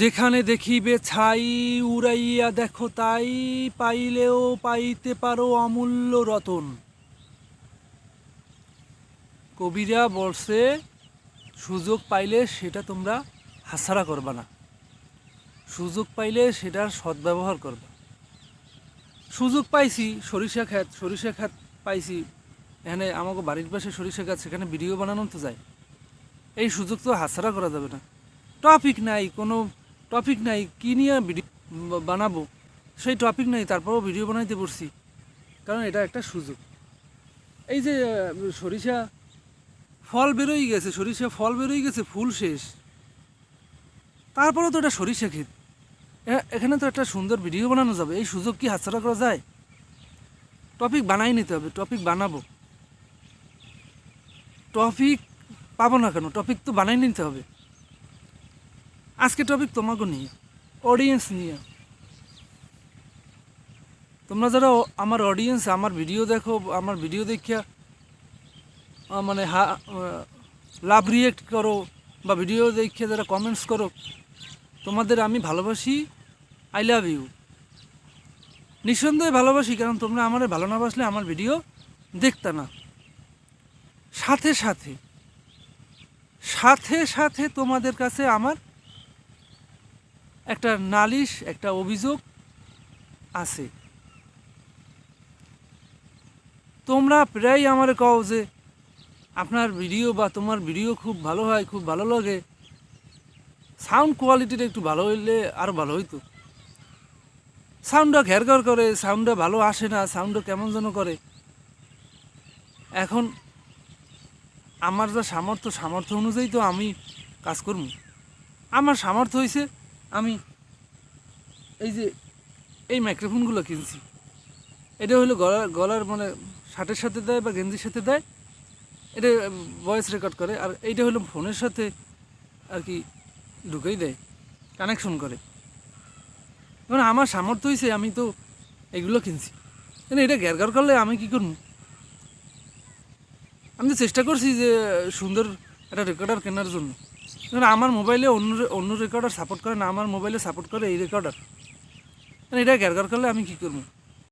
যেখানে দেখিবে ছাই উড়াইয়া দেখো তাই পাইলেও পাইতে পারো অমূল্য রতন। কবিরা বলছে, সুযোগ পাইলে সেটা তোমরা হাসারা করবা না। সুযোগ পাইলে সেটার সদ্ব্যবহার করবা। সুযোগ পাইছি, সরিষা ক্ষেত সরিষা ক্ষেত পাইছি। এখানে আমাকে বাড়ির পাশে সরিষা গাছ, সেখানে ভিডিও বানানো তো যায়। এই সুযোগ তো হাতছাড়া করা যাবে না। টপিক নাই, কোনো টপিক নাই, কী নিয়ে ভিডিও বানাবো? সেই টপিক নাই, তারপরেও ভিডিও বানাইতে পড়ছি। কারণ এটা একটা সুযোগ। এই যে সরিষা ফল বেরোই গেছে, সরিষা ফল বেরোই গেছে, ফুল শেষ। তারপরেও তো এটা সরিষা ক্ষেত। এখানে তো একটা সুন্দর ভিডিও বানানো যাবে। এই সুযোগ কি হাতছাড়া করা যায়? টপিক বানাই নিতে হবে, টপিক বানাবো। টপিক পাবো না কেন? টপিক তো বানাই নিতে হবে। আজকে টপিক তোমাকে নিয়ে অডিয়েন্স নিয়ে। তোমরা যারা আমার অডিয়েন্স আমার ভিডিও দেখো, আমার ভিডিও দেখিয়া মানে হা লাভ রিয়েক্ট করো, বা ভিডিও দেখিয়া যারা কমেন্টস করো, তোমাদের আমি ভালোবাসি আই লাভ ইউ নিঃসন্দেহে ভালোবাসি, কারণ তোমরা আমার ভালো না বাসলে আমার ভিডিও দেখতে না। সাথে সাথে সাথে সাথে তোমাদের কাছে আমার একটা নালিশ, একটা অভিযোগ আছে। তোমরা প্রায় আমার কও যে, আপনার ভিডিও বা তোমার ভিডিও খুব ভালো হয়, খুব ভালো লাগে। সাউন্ড কোয়ালিটিটা একটু ভালো হইলে আরও ভালো হইতো। সাউন্ডটা ঘেরঘর করে, সাউন্ডটা ভালো আসে না, সাউন্ডটা কেমন যেন করে। এখন আমার যা সামর্থ্য সামর্থ্য অনুযায়ী তো আমি কাজ করব। আমার সামর্থ্য হয়েছে আমি এই যে এই মাইক্রোফোনগুলো কিনছি। এটা হলো গলার গলার মানে শার্টের সাথে দেয় বা গেঞ্জির সাথে দেয়? এটা ভয়েস রেকর্ড করে, আর এইটা হলো ফোনের সাথে আর কি ঢুকেই দেয় কানেকশন করে। মানে আমার সামর্থ্য হয়েছে আমি তো এগুলো কিনছি। কিন্তু এটা গ্যারগার করলে আমি কি করব? আমি তো চেষ্টা করছি যে সুন্দর একটা রেকর্ডার কেনার জন্য। কারণ আমার মোবাইলে অন্য অন্য রেকর্ডার সাপোর্ট করে না, আমার মোবাইলে সাপোর্ট করে এই রেকর্ডার এটা গ্যারগার করলে আমি কী করব?